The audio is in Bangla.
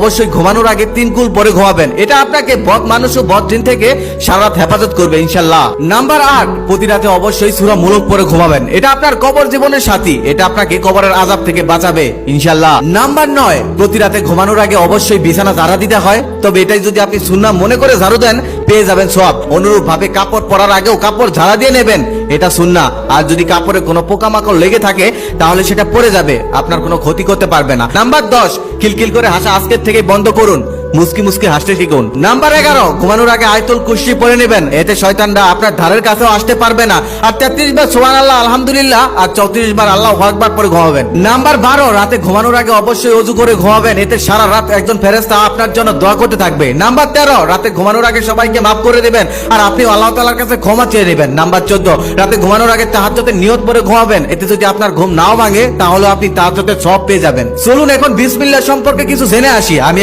অবশ্যই ঘুমানোর আগে তিন কুল পরে ঘুমাবেন। এটা আপনাকে বদ মানুষ ও বদ দিন থেকে সারা রাত হেফাজত করবে ইনশাল্লাহ নাম্বার আট, প্রতি রাতে অবশ্যই সুরা মুলক পরে ঘুমাবেন। এটা আপনার কবর জীবনের সাথী। এটা আপনাকে কবরের আজাব থেকে বাঁচাবে ইনশাল্লাহ নাম্বার নয়, প্রতি রাতে ঘুমানোর আগে অবশ্যই বিছানা ঝাড়া দিতে হয়। তবে এটাই যদি আপনি সুন্না মনে করে ঝাড়ু দেন, পেয়ে যাবেন সব অনুরূপ ভাবে কাপড় পরার আগেও কাপড় ঝাড়া দিয়ে নেবেন। এটা সুন্না আর যদি কাপড়ে কোনো পোকামাকড় লেগে থাকে, তাহলে সেটা পড়ে যাবে। আপনার কোনো ক্ষতি করতে পারবে না। নাম্বার দশ খিলখিল করে হাসা আজকের থেকে বন্ধ করুন। মুসকি মুসকি হাসতে শিখুন। নাম্বার এগারো, ঘুমানোর আগে আয়তুল কুশি পরে নেবেন। এতে শয়তানরা আপনার ধারের কাছেও আসতে পারবে না। আর তেত্রিশ বার সোহান আল্লাহ আলহামদুলিল্লাহ, আর চৌত্রিশ বার আল্লাহ আকবার পরে ঘুমাবেন। নাম্বার বারো, রাতে ঘুমানোর আগে অবশ্যই অজু করে ঘুমাবেন। এতে সারা রাত একজন ফেরেস্তা আপনার জন্য দোয়া করতে থাকবে। নাম্বার তেরো, রাতে ঘুমানোর আগে সবাইকে মাফ করে দেবেন, আর আপনি আল্লাহ তালার কাছে ক্ষমা চেয়ে নেবেন। নাম্বার চোদ্দ, রাতে ঘুমানোর আগে তাহাজ্জতে নিয়ত পরে ঘুমাবেন। এতে যদি আপনার ঘুম নাও ভাঙে, তাহলে আপনি তাহাজ্জতে সব পেয়ে যাবেন। চলুন এখন বিসমিল্লাহ সম্পর্কে কিছু জেনে আসি। আমি